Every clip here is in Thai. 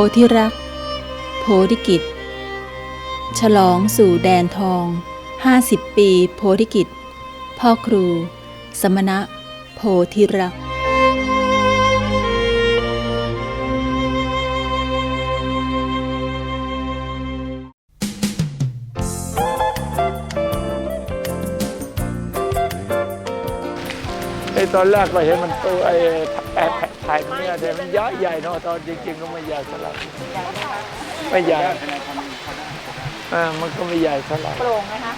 โพธิรัก โพธิกิจ ฉลองสู่แดนทอง 50 ปี โพธิกิจ พ่อครู สมณะ โพธิรัก อ้ตอนแรกก็เห็นมันตัวไอ้แอบถ่ายเนี่ยแต่มันย้ายใหญ่เนาะตอนจริงๆก็ไม่ใหญ่เท่าไหร่ไม่ใหญ่อ่ามันก็ไม่ใหญ่เท่าไหร่โปร่งนะคะ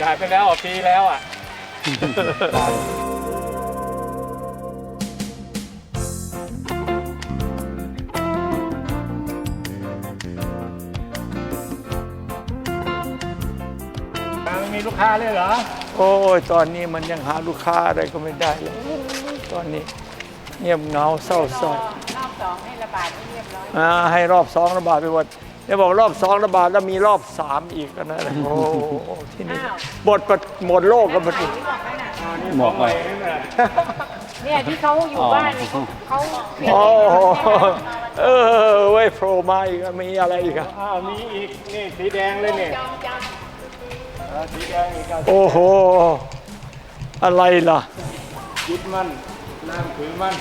จ่ายไปแล้วอะปีแล้วอะ กค้าเลยเหรอ โอ้ยตอนนี้มันยังหาลูกค้าอะไรก็ไม่ได้เลยตอนนี้เงียบเหงาเศร้าซอยรอบสองให้ระบาดให้เรียบร้อยอ่าให้รอบสองระบาดไปหมดเนี่ยบอกรอบสองระบาดแล้วมีรอบสามอีกนะ โอ้โหที่นี่หมดประหมดโลกกันหมดไหนที่บอกนั่นน่ะหมอกไปเนี่ยที่เขาอยู่บ้านเนี่ยเขาเปลี่ยนโอ้เลโหยเออเว้ยโผล่มาอีกอะมีอะไรอีกอะอ้าวมีอีกนี่สีแดงเลยเนี่ย จองจอ่าสีแดงอีกอะ โอ้โห อะไรล่ะ ยึดมั่นน้ำถือมั่น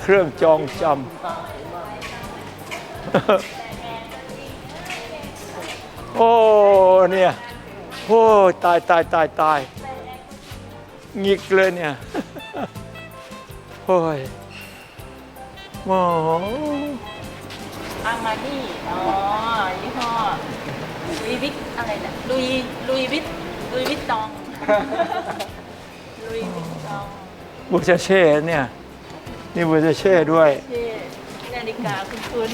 เครื่องจองจำ โอ้เนี่ย โอ้ตายตายตายตายงิกเลยเนี่ยโอ้ยโอ้โหำอามานี่อ๋อยี่ห้อลุยวิกอะไรน่ะลุยลุยวิต ลุยวิตตอง ลุยวิตตองบูชาเช่เนี่ย นี่บูชาเช่ด้วย ที่นาฬิกาคุณคุณ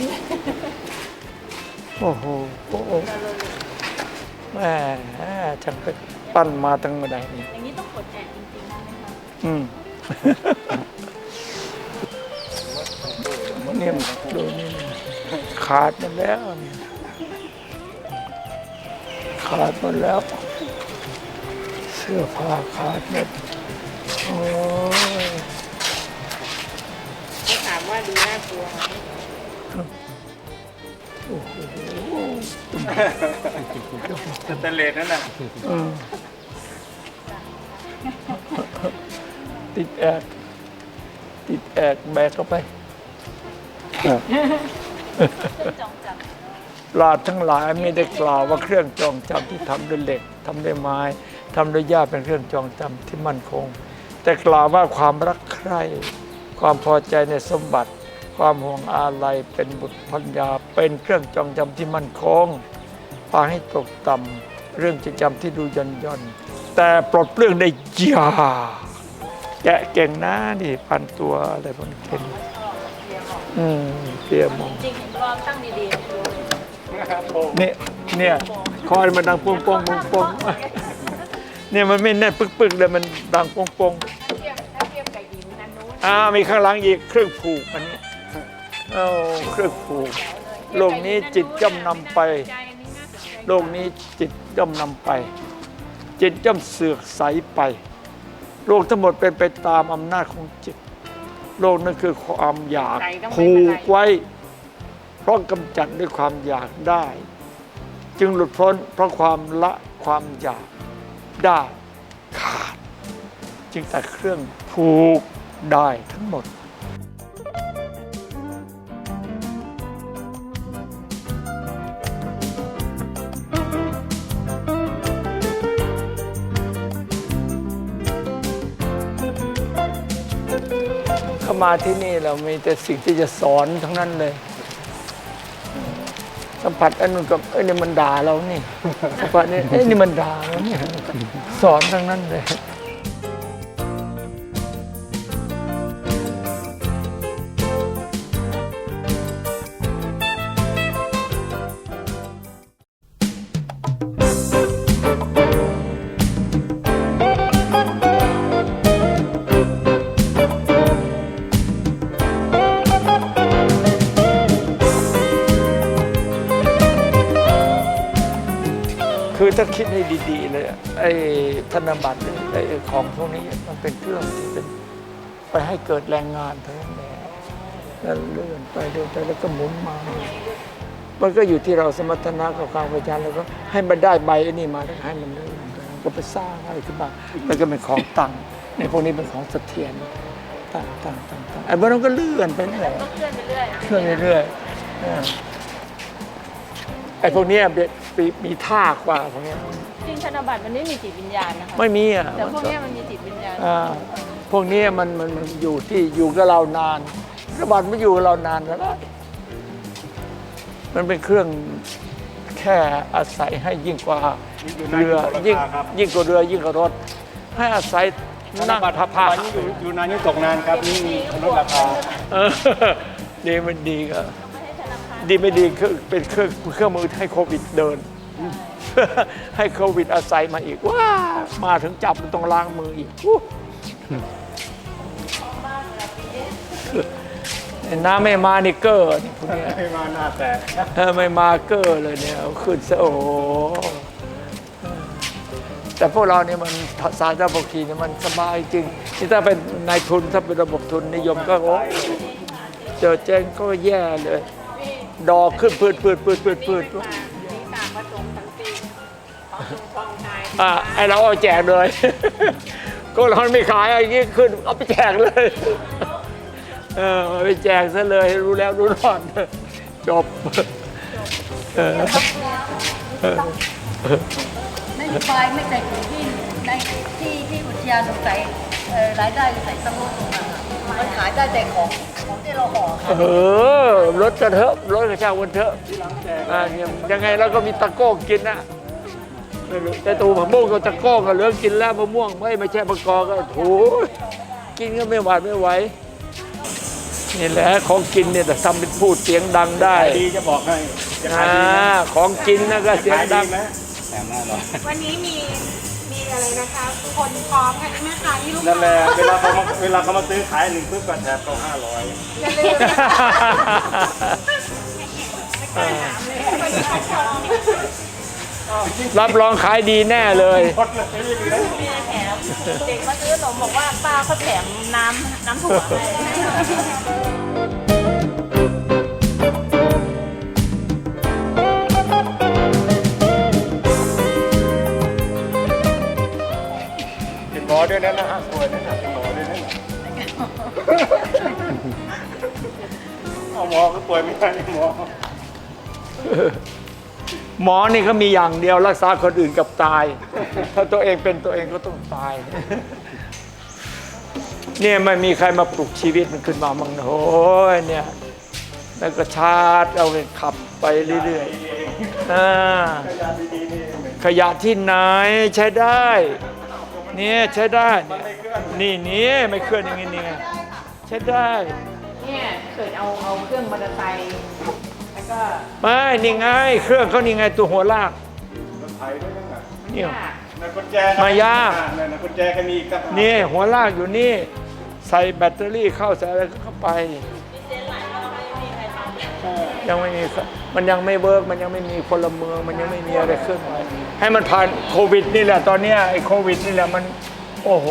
โอ้โหโอ้โหแหมจังเป็นปั้นมาตั้งเมื่อใดนี่อย่างนี้ต้องกดแอดจริงๆนะคะอืม เนี่ยดูนี่ขาดหมดแล้วเนี่ยขาดหมดแล้วเสื้อผ้าขาดหมดโอ้ยเขาถามว่าดูน่ากลัวไหมสแตนเลสนั่นน่ะอืมติดแอดติดแอดแบกเข้าไปจองจับปราดทั้งหลายไม่ได้กล่าวว่าเครื่องจองจำที่ทำด้วยเหล็กทำด้วยไม้ ทำด้วยหญ้าเป็นเครื่องจองจำที่มั่นคง แต่กล่าวว่าความรักใคร่ความพอใจในสมบัติ ความห่วงอาลัยเป็นบุตรพัญญาเป็นเครื่องจองจำที่มั่นคงพาให้ตกต่ำเรื่องจดจำที่ดูย่อนย่อนๆแต่ปลดเปลื้องได้ยาแกะเก่งนะนี่พันตัวอะไรพวกนี้เก่งอืมเปียมองจริงๆเห็นรอบตั้งดีๆดูเนี่ยเนี่ยคอยมันดังโป้งโป้งโป้งโป้ง เนี่ยมันไม่แน่นปึกๆเลยมันดังโป้งโป้งถ้าเทียบถ้าเทียบกับหินนันนู้นอ่ามีข้างหลังอีกเครื่องผูกอันนี้เอาเครื่องผูก โลกนี้จิตย่อมนำไป ใจอันนี้น่าสนใจโลกนี้จิตย่อมนำไป จิตย่อมเสือกใสไป โลกทั้งหมดเป็นไปตามอำนาจของจิต โลกนั้นคือความอยากผูกไว้ เพราะกำจัดด้วยความอยากได้ จึงหลุดพ้นเพราะความละความอยาก ได้ขาด จึงตัดเครื่องผูกได้ทั้งหมดเข้ามาที่นี่เรามีแต่สิ่งที่จะสอนทั้งนั้นเลย สัมผัสอันนู้นกับไอ้นี่มันด่าเรานี่สัมผัสนี่ไอ้นี่มันด่าเราเนี่ยสอนทั้งนั้นเลย ดีๆเลยอะไอ้ธนบัตรไอ้ของพวกนี้มันเป็นเครื่องที่เป็นไปให้เกิดแรงงานเท่านั้นแหละแล้วเลื่อนไปเลื่อนไปแล้วก็หมุนมา มันก็อยู่ที่เราสมรรถนะกับความพยายามแล้วก็ให้มันได้ใบอันนี้มาแล้วให้มันเลื่อนไปก็ไปสร้างอะไรขึ้นมาแล้วก็เป็นของตั้งในพวกนี้เป็นของเสถียรตั้งตั้งตั้งตั้งไอ้พวกนั้นก็เลื่อนไปเรื่อยเคลื่อนไปเรื่อยเลื่อนเรื่อยไอ้พวกเนี้ยมีท่ากว่าพวกเนี้ย ริงธนบัตรมันไม่มีจิตวิญญาณนะคะไม่มีอะแต่พวกเนี้ยมันมีจิตวิญญาณอ่าพวกเนี้ยมันมันมันอยู่ที่อยู่กับเรานานระบาดไม่อยู่กับเรานานแล้วมันเป็นเครื่องแค่อาศัยให้ยิ่งกว่าเรือยิ่งยิ่งกว่าเรือยิ่งกว่ารถ ให้อาศัยนั่นั่งงบัตรพับผ่าผ้านอยู่อยู่นานยิ่งตกนานครับนี่ลดราคาเออดีมันดีก็ดีไม่ดีคือเป็นเครื่องเครื่องมือให้โควิดเดิน ให้โควิดอาศัยมาอีกว้ามาถึงจับมันต้องล้างมืออีกอู้น้ำไม่มานี่เกอร์นี่พวกเนี้ยให้มาหน้าแตกเออไม่มาเกอร์เลยเนี่ยเอาขึ้นซะโอ้โหแต่พวกเราเนี่ยมันสารระบบทีเนี่ยมันสบายจริงนี่ถ้าเป็นนายทุนถ้าเป็นระบบทุนนิยมก็โอ้เจอแจ้งก็แย่เลย ดอกขึ้นพืดพืดพืดพืดพืด องชายอะไอเราเอาแจกเลย ก็เราไม่ขายอะไรอย่างงี้ขึ้นเอาไปแจกเลย เออเอาไปแจกซะเลยรู้แล้วรู้รอดจบเออนโยบายไม่ใส่ถุงที่ในที่ที่อุทยานสงสัยเอ่อรายได้ใส่ตั้งลดลงมามันขายได้แต่ของของที่เราห่อค่ะเออรถกระเทอะรถกระชากวันเถอะอ่าเนี่ยยังไงเราก็มีตะโก้กินนะ แต่ตูมะม่วงก็ตะโก้ก็เหลือกินแล้วมะม่วงไม่ไม่ใช่มะกอก็โถูกินก็ไม่หวาดไม่ไหวนี่แหละของกินเนี่ยแต่ทำเป็นพูดเสียงดังได้ขายดีจะบอกให้จะขายอ่าดีไหมของกินนะก็เสียงขายดัดีง ไหมแถมหน้าร้อยวันนี้มีมีอะไรนะคะคนพร้อมกันแม่ค้าที่ลูกนั่นแหละเวลาเขามาเวลาเขามาซื้อขายหนึ่งปุ๊บก็แถมเขาห้าร้อยอย่าลืมนะคะ รับรองขายดีแน่เลยหมดเลยไม่เหลือแถมเด็กมาซื้อขนมบอกว่าป้าเขาแถมน้ำน้ำถั่วให้ติดหมอด้วยนะนะฮะสวยนะฮะติดหมอด้วยนะเอาหมอก็ป่วยไม่ได้หมอ หมอนี่เขามีอย่างเดียวรักษาคนอื่นกับตาย ถ้าตัวเองเป็นตัวเองก็ต้องตาย เนี่ยไม่มีใครมาปลุกชีวิตมันขึ้นมามังโอ้ยเนี่ยแล้วก็ชาร์จเอาเลยขับไปเรื่อยๆขยะที่ไหนใช้ได้ เนี่ยใช้ได้เนี่ยนี่นี่ไม่เคลื่อนอย่างนี้นี่ไงใช้ได้ เนี่ยเกิดเอาเอาเครื่องมอเตอร์ไซค์ ไม่นี่ไง เครื่องเขานี่ไงตัวหัวลากรถไถด้วยนะเนี่ยในกุญแจมายากในในกุญแจก็มีอีกต่างหากนี่หัวลากอยู่นี่ ใส่แบตเตอรี่เข้าใส่อะไรเข้าไป ยังไม่มีมันยังไม่เวิร์กมันยังไม่มีพลเมือง มันยังไม่มีอะไรขึ้นไหวให้มันผ่านโควิดนี่แหละตอนเนี้ยไอ้โควิดนี่แหละมัน โอ้โห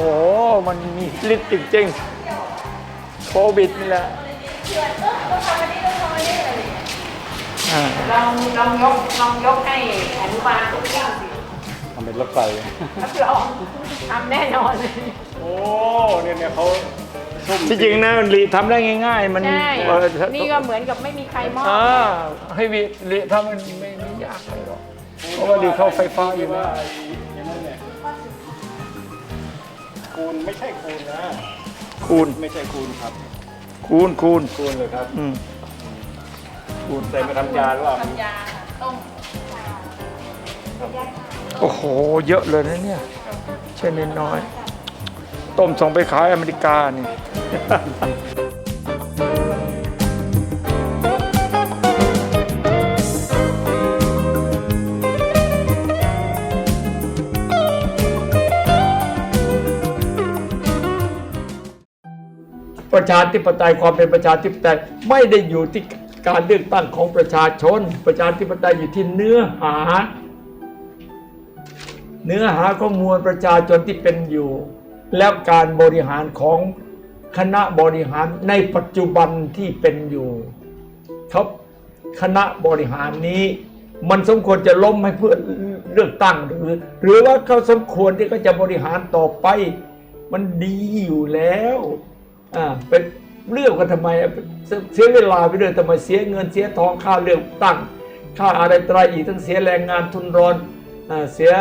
มันมีฤทธิ์จริงๆโควิดนี่แหละอ่า ลองลองยกลองยกให้อนุบาลทุกอย่างสิทำเป็นรถไฟ รับรองทำแน่นอนเลยโอ้เนี่ยเนี่ยเขาทุ่มที่จริงนะมันลีทำได้ง่าย ๆ มันใช่ เออนี่ก็เหมือนกับไม่มีใครมอบอ่าให้วิลีทำมันไม่ไม่ยากเลยหรอกเพราะว่าลีเข้าไฟฟ้าอยู่แล้วว่าไอ้อย่างนั้นเนี่ยคูณไม่ใช่คูณนะ คูณไม่ใช่คูณครับ คูณคูณคูณเลยครับ อืม คูณใส่มาทำยาหรือเปล่าทำยาต้มโอ้โห เยอะเลยนะเนี่ยเช่นน้อยๆต้มส่งไปขายอเมริกานี่ประชาธิปไตยความเป็นประชาธิปไตยไม่ได้อยู่ที่ การเลือกตั้งของประชาชน ประชาธิปไตยอยู่ที่เนื้อหา เนื้อหาของมวลประชาชนที่เป็นอยู่ แล้วการบริหารของคณะบริหารในปัจจุบันที่เป็นอยู่เขาคณะบริหารนี้ มันสมควรจะล้มให้เพื่อเลือกตั้งหรือ หรือว่าเขาสมควรที่เขาจะบริหารต่อไป มันดีอยู่แล้วอ่าเป็น เลือกกันทำไมเสียเวลาไปเรื่อยทำไมเสียเงินเสียทองค่าเลือกตั้งค่าอะไรตรายอีกทั้งเสียแรงงานทุนรอนเสีย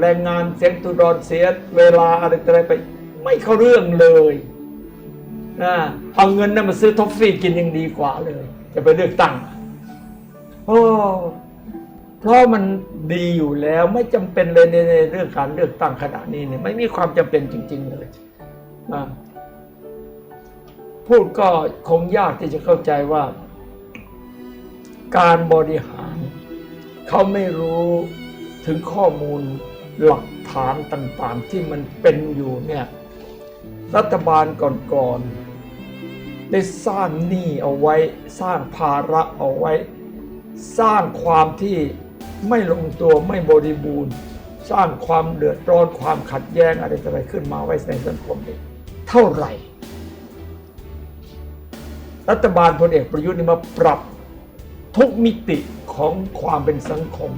แรงงานเสียทุนรอนเสียเวลาอะไรตรายไปไม่เข้าเรื่องเลยนะเอาเงินนั้นมาซื้อท็อฟฟี่กินยังดีกว่าเลย จะไปเลือกตั้งโอ้เพราะมันดีอยู่แล้วไม่จำเป็นเลยในในเรื่องการเลือกตั้งขณะนี้เนี่ยไม่มีความจำเป็นจริง ๆ เลยอ พูดก็คงยากที่จะเข้าใจว่า การบริหาร เขาไม่รู้ถึงข้อมูลหลักฐานต่างๆที่มันเป็นอยู่เนี่ยรัฐบาลก่อนๆได้สร้างหนี้เอาไว้ สร้างภาระเอาไว้ สร้างความที่ไม่ลงตัวไม่บริบูรณ์ สร้างความเดือดร้อนความขัดแย้งอะไรต่ออะไรขึ้นมาไว้ในสังคมนี้เท่าไหร่ รัฐบาลพลเอกประยุทธ์นี่มาปรับทุกมิติของความเป็นสังคม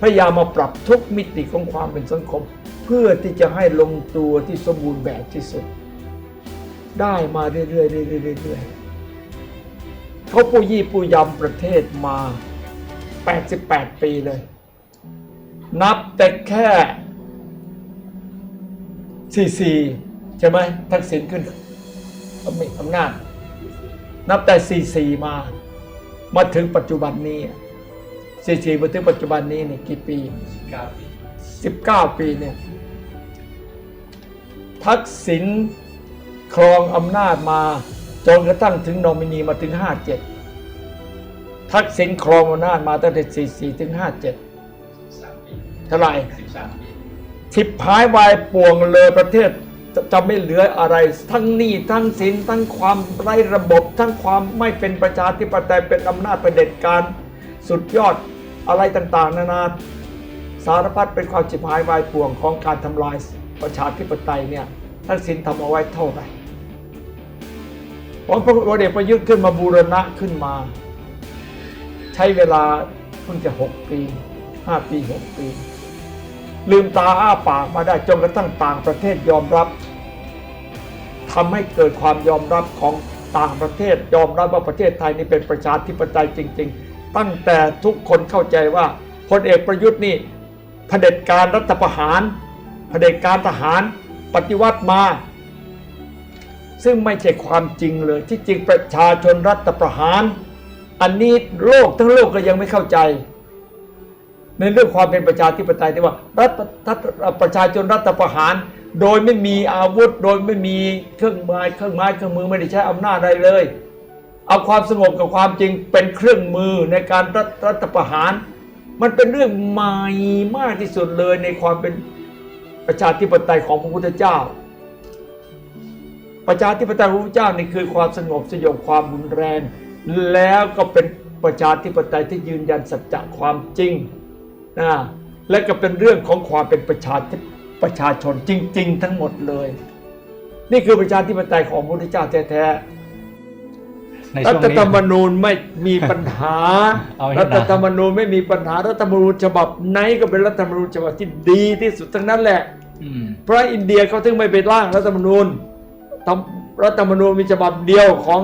พยายามมาปรับทุกมิติของความเป็นสังคม เพื่อที่จะให้ลงตัวที่สมบูรณ์แบบที่สุด ได้มาเรื่อยๆเรื่อยๆเรื่อยๆเขาปูยี่ปูยำประเทศมา 88 ปีเลย นับแต่แค่ 44 ใช่ไหมทักษิณขึ้นอำนาจ นับแต่ 44 มา มาถึงปัจจุบันนี้ 44 มาถึงปัจจุบันนี้เนี่ยกี่ปี 19 ปีเนี่ย ทักษิณครองอำนาจมาจนกระทั่งถึงนอมินีมาถึง 57 ทักษิณครองอำนาจมาตั้งแต่ 44 ถึง 57เท่าไหร่ทิพหายวายป่วงเลยประเทศ จะจะไม่เหลืออะไร ทั้งหนี้ทั้งสินทั้งความไร้ระบบ ทั้งความไม่เป็นประชาธิปไตยเป็นอำนาจเผด็จการสุดยอดอะไรต่างๆ นานาสารพัดเป็นความจิบหายวายป่วงของการทำลายประชาธิปไตยเนี่ยทักษิณทำเอาไว้เท่าไหร่พอพระเดชประยุทธ์ขึ้นมาบูรณะขึ้นมา ใช้เวลาเพิ่งจะหกปีห้าปีหกปี ลืมตาอ้าปากมาได้จนกระทั่งต่างประเทศยอมรับทำให้เกิดความยอมรับของต่างประเทศยอมรับว่าประเทศไทยนี่เป็นประชาธิปไตยจริง ๆ ตั้งแต่ทุกคนเข้าใจว่าพลเอกประยุทธ์นี่เผด็จการรัฐประหารเผด็จการทหารปฏิวัติมา ซึ่งไม่ใช่ความจริงเลย ที่จริงประชาชนรัฐประหาร อันนี้โลกทั้งโลกก็ยังไม่เข้าใจ ในเรื่องความเป็นประชาธิปไตยที่ว่ารัฐรัฐประชาชนรัฐประหาร โดยไม่มีอาวุธ โดยไม่มีเครื่องไม้เครื่องไม้เครื่องมือไม่ได้ใช้อำนาจอะไรเลย เอาความสงบกับความจริงเป็นเครื่องมือในการรัฐรัฐประหาร มันเป็นเรื่องใหม่มากที่สุดเลยในความเป็นประชาธิปไตยของพระพุทธเจ้า ประชาธิปไตยของพระพุทธเจ้านี่คือความสงบสยบความรุนแรง แล้วก็เป็นประชาธิปไตยที่ยืนยันสัจจะความจริง นะและก็เป็นเรื่องของความเป็นประชาธิประชาชนจริง ๆ ทั้งหมดเลย นี่คือประชาธิปไตยของพระพุทธเจ้าแท้ๆในรัช่วงฐนี้ธรรมนูญไม่มีปัญหาเอาให้รัหนาฐธรรมนูญไม่มีปัญหารัฐธรรมนูญฉบับไหนก็เป็นรัฐธรรมนูญฉบับที่ดีที่สุดทั้งนั้นแหละอืมเพราะอินเดียเขาถึงไม่ไปร่างรัฐธรรมนูญทำรัฐธรรมนูญมีฉบับเดียวของ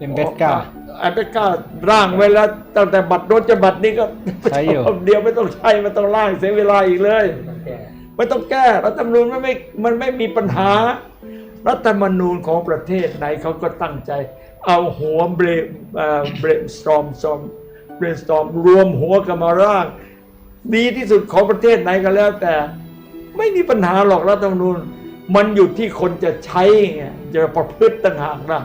เอ่อเอ็มเบสเก้า ไอ้เบก้าร่างไว้แล้ว ตั้งแต่บัตรโน้นจะบัตรนี้ก็ใช้อยู่ฉบับเดียวไม่ต้องใช้ไม่ต้องร่างเสียเวลาอีกเลย ไม่ต้องแก้รัฐธรรมนูญมันไม่มันไม่มีปัญหา รัฐธรรมนูญของประเทศไหนเขาก็ตั้งใจ เอาหัวเบรเบรสตอมซอมเบรสตอมรวมหัวกันมาร่าง ดีที่สุดของประเทศไหนก็แล้วแต่ ไม่มีปัญหาหรอกรัฐธรรมนูญ มันอยู่ที่คนจะใช้ไงจะประพฤติต่างหากนะ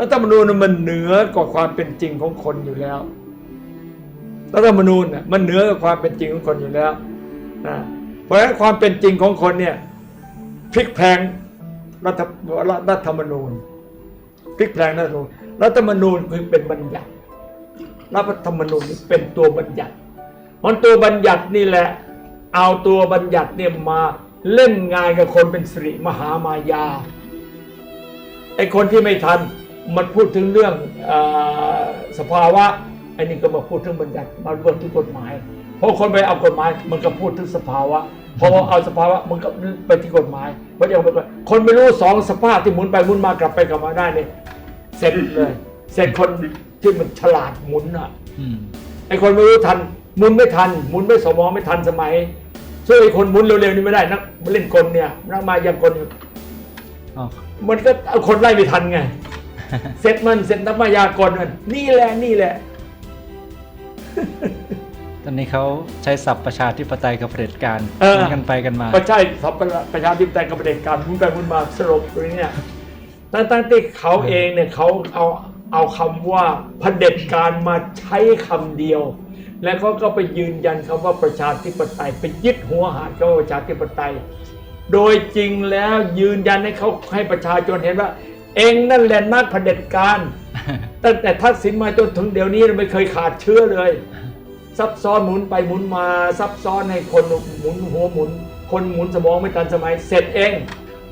รัฐธรรมนูญน่ะมันเหนือกว่าความเป็นจริงของคนอยู่แล้วรัฐธรรมนูญน่ะมันเหนือกว่าความเป็นจริงของคนอยู่แล้วนะเพราะฉะนั้นความเป็นจริงของคนเนี่ยพลิกแพลงรัฐรัฐธรรมนูญพลิกแพลงรัฐธรรมนูญรัฐธรรมนูญคือเป็นบัญญัติรัฐธรรมนูญเป็นตัวบัญญัติมันตัวบัญญัตินี่แหละ เอาตัวบัญญัติเนี่ยมาเล่นงานกับคนเป็นสิริมหามายาไอคนที่ไม่ทัน มันพูดถึงเรื่องเออสภาวะไอ้นี่ก็มาพูดถึงบัญญัติมาพูดถึงกฎหมายพอคนไปเอากฎหมาย มันก็พูดถึงสภาวะพอเอาสภาวะมันก็ไปที่กฎหมายเพราะอย่างมันก็คนไม่รู้สองสภาพที่หมุนไปหมุนมากลับไปกลับมาได้เนี่ยเสร็จเลยเสร็จคนที่มันฉลาดหมุนอะอืมไอ้คนไม่รู้ทันหมุนไม่ทันหมุนไม่สมองไม่ทันสมัยช่วยไอ้คนหมุนเร็วๆนี่ไม่ได้นักมาเล่นกลเนี่ยนักมายังกลอ๋อมันก็เอาคนไล่ไม่ทันไง เสร็จมันเสร็จนักมายากลมันนี่แหละนี่แหละ ตอนนี้เขาใช้ศัพท์ประชาธิปไตยกับเผด็จการเออหมุนกันไปกันมา ก็ใช่สับประชาธิปไตยกับประเด็จการหมุนไปหมุนมาสรุปตรงนี้เนี่ยตั้งตั้งที่เขาเองเนี่ยเขาเอาเอาคำว่าเผด็จการมาใช้คำเดียว แล้วเขาก็ไปยืนยันคำว่าประชาธิปไตยไปยึดหัวหารคำว่าประชาธิปไตย โดยจริงแล้วยืนยันให้เขาให้ประชาชนเห็นว่า เองนั่นแหละนักเผด็จการตั้งแต่ทักษิณมาจนถึงเดี๋ยวนี้ไม่เคยขาดเชื้อเลย ซับซ้อนหมุนไปหมุนมา ซับซ้อนให้คนหมุนหัวหมุน คนหมุนสมองไม่ทันสมัยเสร็จเอง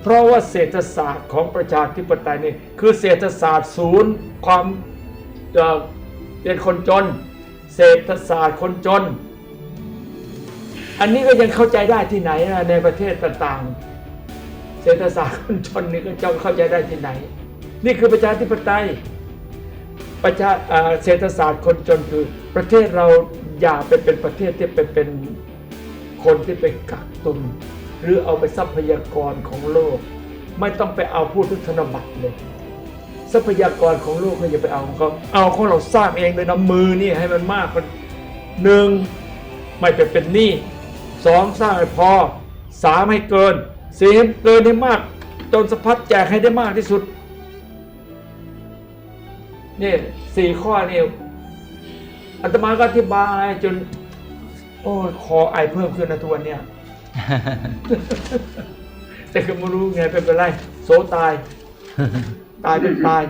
เพราะว่าเศรษฐศาสตร์ของประชาธิปไตยนี่คือเศรษฐศาสตร์ศูนย์ความเอ่อเป็นคนจน เศรษฐศาสตร์คนจน อันนี้ก็ยังเข้าใจได้ที่ไหนนะในประเทศต่างๆเศรษฐศาสตร์คนจนนี่ก็จะเข้าใจได้ที่ไหน นี่คือประชาธิปไตยประชาเศรษฐศาสตร์คนจนคือประเทศเราอย่าไปเป็นประเทศที่ไปเป็นคนที่ไปกักตุน หรือเอาไปทรัพยากรของโลก ไม่ต้องไปเอาพูดถึงธนบัตรเลย ทรัพยากรของโลกก็อย่าไปเอาของเขาเอาของเราสร้างเองเลยนะมือนี่ให้มันมากมันหนึ่งไม่ไปเป็นหนี้สองสร้างให้พอสามให้เกิน สีเกินให้มาก จนสะพัดแจกให้ได้มากที่สุดนี่สี่ข้อนี่อาตมาก็อธิบายจน โอ้ยคอไอเพิ่มขึ้นนะทวนเนี่ย แต่ก็ไม่รู้ไงเป็นไปไรโซตาย ตายเป็นตาย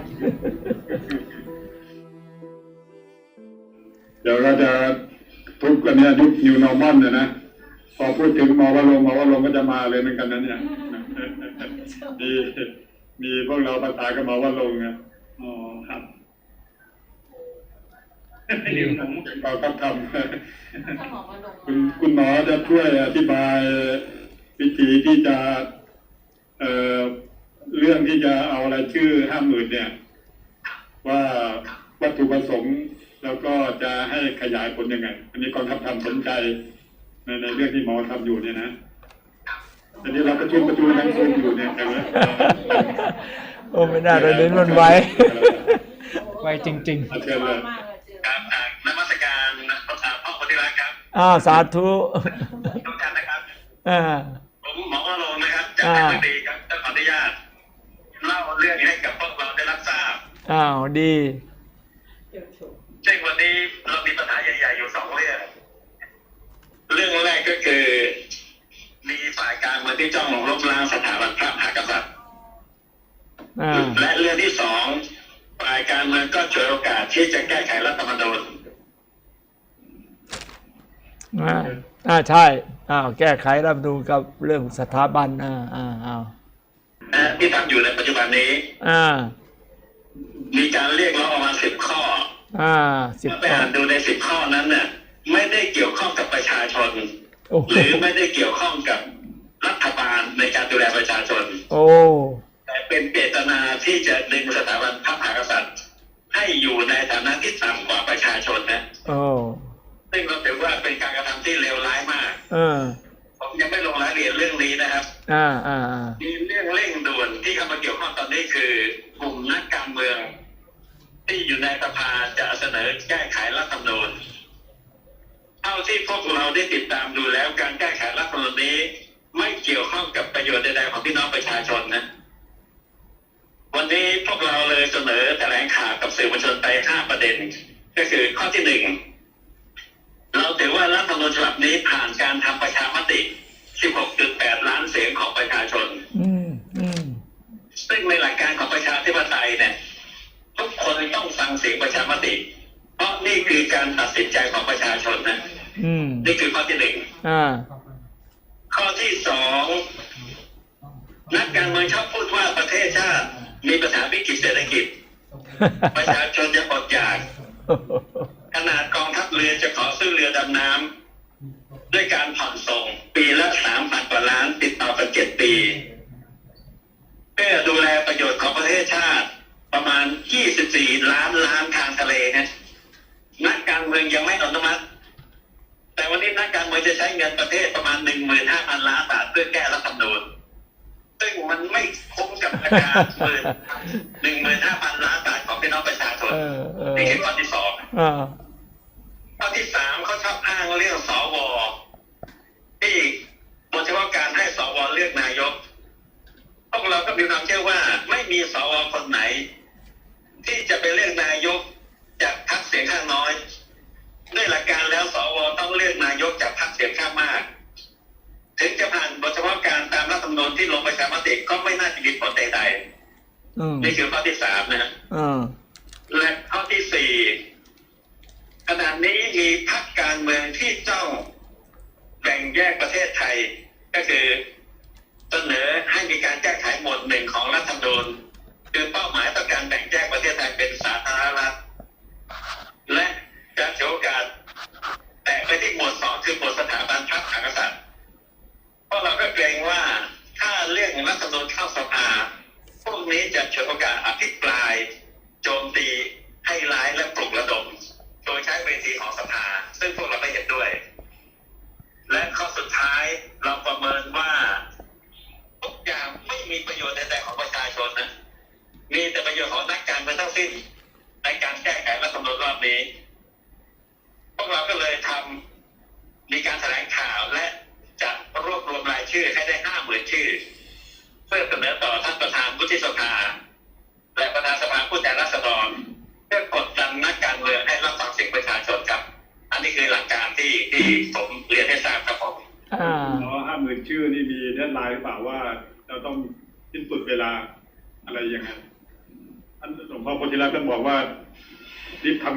เดี๋ยวเราจะทุกกันเนี่ยยุค new normal เนี่ยนะ พอพูดถึงหมอวรงค์หมอวรงค์ก็จะมาเลยเหมือนกันนะเนี่ยมีมีพวกเราภาษากับหมอวรงค์นะอ๋อครับนี่ผมเป่าครับทำถ้าหมอมาลงคุณมาคุณหมอจะช่วยอธิบายวิธีที่จะเอ่อเรื่องที่จะเอาอะไรายชื่อห้าหมื่นเนี่ย ว่าวัตถุประสงค์แล้วก็จะให้ขยายผลยังไง อันนี้กองทัพทำสนใจ ในในเรื่องที่หมอทำอยู่เนี่ยนะอันนี้เราประชุมประชุมนังคุมอยู่เนี่ยแต่ว่าโอ้ไม่น่าระเด็นมันไว้ไวจริงเอาเชิญเลยมากเลยเจอครับอ่านมัสการพระอาพ่อปฏิรักษ์ครับอ้าวสาธุทุกท่านนะครับอ่าผมหมอวโรนะครับจากอ่าเพชรบุรีครับต้องขออนุญาตเล่าเรื่องให้กับพวกเราได้รับทราบอ้าวดีซึ่งวันนี้เรามีปัญหาใหญ่ๆอยู่สองเรื่อง เรื่องแรกก็คือมีฝ่ายการเมืองที่จ้องลบล้างสถาบันพระมหากษัตริย์อ่าและเรื่องที่สองฝ่ายการเมืองก็ฉวยโอกาสที่จะแก้ไขรัฐธรรมนูญอ่าอ่าใช่อ้าวแก้ไขรัฐธรรมนูญกับเรื่องสถาบันอ่าอ่าอ้าวนะที่ทำอยู่ในปัจจุบันนี้ อ่า มีการเรียกร้องออกมาสิบข้อ อ่าสิบเมื่อไปอ่านดูในสิบข้อนั้นเนี่ย ไม่ได้เกี่ยวข้องกับประชาชน โอ้โหหรือไม่ได้เกี่ยวข้องกับรัฐบาลในการดูแลประชาชน โอ้แต่เป็นเจตนาที่จะดึงสถาบันพระมหากษัตริย์ ให้อยู่ในฐานะที่ต่ำกว่าประชาชนนะโอ้ซึ่งเราถือว่าเป็นการกระทำที่เลวร้ายมาก เออผมยังไม่ลงรายละเอียดเรื่องนี้นะครับ อ่าอ่าอ่ามีเรื่องเร่งด่วนที่เข้ามาเกี่ยวข้องตอนนี้คือกลุ่มนักการเมือง ที่อยู่ในสภาจะเสนอแก้ไขรัฐธรรมนูญ เท่าที่พวกเราได้ติดตามดูแล้วการแก้ไขรัฐธรรมนูญนี้ ไม่เกี่ยวข้องกับประโยชน์ใดๆของพี่น้องประชาชนนะวันนี้พวกเราเลยเสนอแถลงข่าวกับสื่อมวลชนไปห้าประเด็น ก็คือข้อที่หนึ่งเราถือว่ารัฐธรรมนูญฉบับนี้ผ่านการทำประชามติ 16.8 ล้านเสียงของประชาชนอืมอืมซึ่งในหลักการของประชาธิปไตยเนี่ยทุกคนต้องฟังเสียงประชามติ เพราะนี่คือการตัดสินใจของประชาชนนะอืมนี่คือข้อที่หนึ่งอ่าขข้อที่สองนักการเมืองชอบพูดว่าประเทศชาติ มีปัญหาวิกฤตเศรษฐกิจ ประชาชนจะอดอยากขนาดกองทัพเรือจะขอซื้อเรือดำน้ำด้วยการผ่อนส่ง ปีละสามพันกว่าล้านติดต่อกันเจ็ดปี เพื่อดูแลประโยชน์ของประเทศชาติประมาณ 24 ล้านล้านทางทะเลนะ นักการเมืองยังไม่อนุมัติ แต่วันนี้นักการเมืองจะใช้เงินประเทศประมาณ15,000ล้านบาทเพื่อแก้รัฐธรรมนูญซึ่งมันไม่คุ้มกับราคาหมื่นหนึ่งหมื่นห้าพันล้านบาทของพี่น้องประชาชนเออเออนี่คือข้อที่สองอ่าข้อที่สามเขาชอบอ้างเรื่องสวที่โดยเฉพาะการให้สวเลือกนายกพวกเราก็มีความเชื่อว่าไม่มีสวคนไหน ที่จะไปเลือกนายกจาก ที่ลงประชามติก็ไม่น่าจะมีผลใดอืมๆนี่คือข้อที่สามนะอ่าและข้อที่สี่ขณะนี้มีพรรคการเมืองที่จ้องแบ่งแยกประเทศไทย ก็คือเสนอให้มีการแก้ไขหมวดหนึ่งของรัฐธรรมนูญคือเป้าหมายต้องการแบ่งแยกประเทศไทยเป็นสาธารณรัฐและจะถือโอกาสแต่ไปที่หมวดสองคือหมวดสถาบันพรรคมหากษัตริย์เพราะเราก็เกรงว่า ถ้าเรื่องรัฐธรรมนูญเข้าสภาพวกนี้จะฉวยโอกาสอภิปราย โจมตีให้ร้ายและ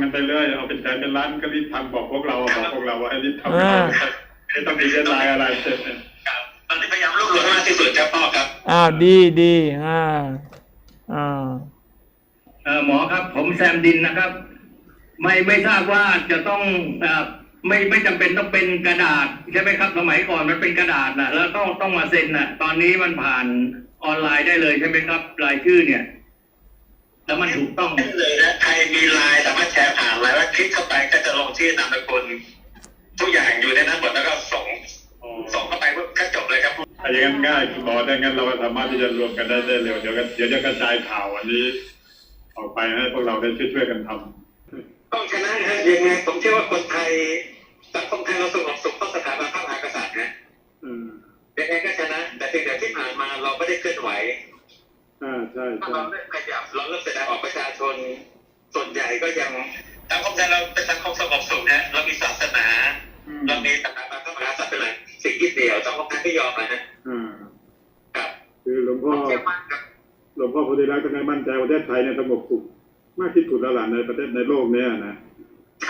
กันไปเลยเอาเป็นแสนเป็นล้านก็รีบทำบอกพวกเราบอกพวกเราว่าให้รีบทำอ่าไม่ต้องมีเดดไลน์อะไรครับตอนนี้พยายามรวบรวมให้มากที่สุดครับพ่อครับอ้าวดีดีอ่าอ่าเอ่อหมอครับ ผมแซมดินนะครับ ไม่ไม่ทราบว่าจะต้องเอ่อไม่ไม่จำเป็นต้องเป็นกระดาษใช่ไหมครับ สมัยก่อนมันเป็นกระดาษนะแล้วต้องต้องมาเซ็นนะตอนนี้มันผ่านออนไลน์ได้เลยใช่ไหมครับ รายชื่อเนี่ย แล้วมันถูกต้องได้เลยนะใครมีไลน์สามารถแชร์ผ่านไลน์แล้วคลิกเข้าไปก็จะลงชื่อนามสกุลทุกอย่างอยู่ในนั้นหมดแล้วก็ส่งส่งเข้าไปปุ๊บก็จบเลยครับถ้าอย่างนั้นง่ายคุณหมอถ้างั้นเราก็สามารถที่จะรวมกันได้ได้เร็วเดี๋ยวกันเดี๋ยวจะกระจายข่าวอันนี้ ออกไปให้พวกเราได้ช่วยๆกันทำต้องชนะฮะยังไงผมเชื่อว่าคนไทยสังคมไทยเราสงบสุขเพราะสถาบันพระมหากษัตริย์นะอืมยังไงก็ชนะ แต่เพียงแต่ที่ผ่านมาเราไม่ได้เคลื่อนไหวอ่าใช่ถ้าใช่ เราเริ่มขยับเราเริ่มแสดงออกประชาชนส่วนใหญ่ก็ยังสังคมไทยเราเป็นสังคมสงบสุขนะเรามีศาสนาอืมเรามีสถาบันพระมหากษัตริย์เป็นหลักสิ่งที่เดียวสังคมไทยไม่ยอมนะฮะอ่าครับคือหลวงผพ่อมเชื่อมั่นครับหลวงพ่อโพธิรักษ์ก็ให้มั่นใจว่าประเทศไทยเนี่ยสงบสุขมากที่สุดแล้วล่ะในประเทศในโลกเนี้ยนะ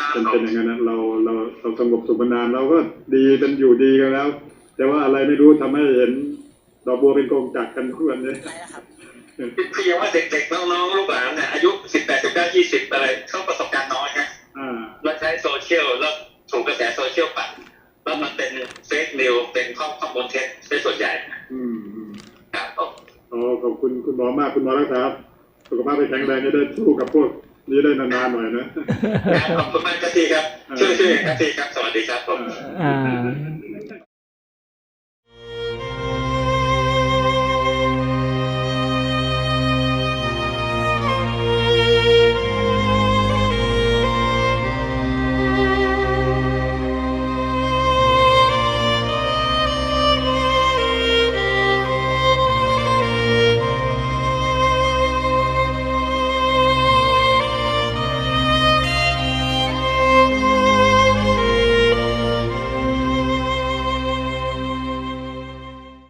เป็นเป็นอย่างนั้นนะเราเราเราสงบสุขมานานเราก็ดีเป็นอยู่ดีกันแล้ว แต่ว่าอะไรไม่รู้ทำให้เห็นดอกบัวเป็นกองจักรกันทุกวันนี้ คือยังว่าเด็กๆน้องๆลูกหลานเนี่ยอายุสิบแปดสิบเก้ายี่สิบอะไรเขาประสบการณ์น้อยนะอ่าแล้วใช้โซเชียลแล้วถูกกระแสโซเชียลปั่นแล้วมันเป็นเฟกนิวเป็นข้อข้อมูลเท็จเป็นส่วนใหญ่อืมอืมครับผมอ๋อขอบคุณคุณหมอมากคุณหมอรักษาสุขภาพไปแข็งแรงจะได้สู้กับพวกนี้ได้นานๆหน่อยนะขอบคุณมากครับทีครับช่วยช่วยครับทีครับสวัสดีครับผมอ่า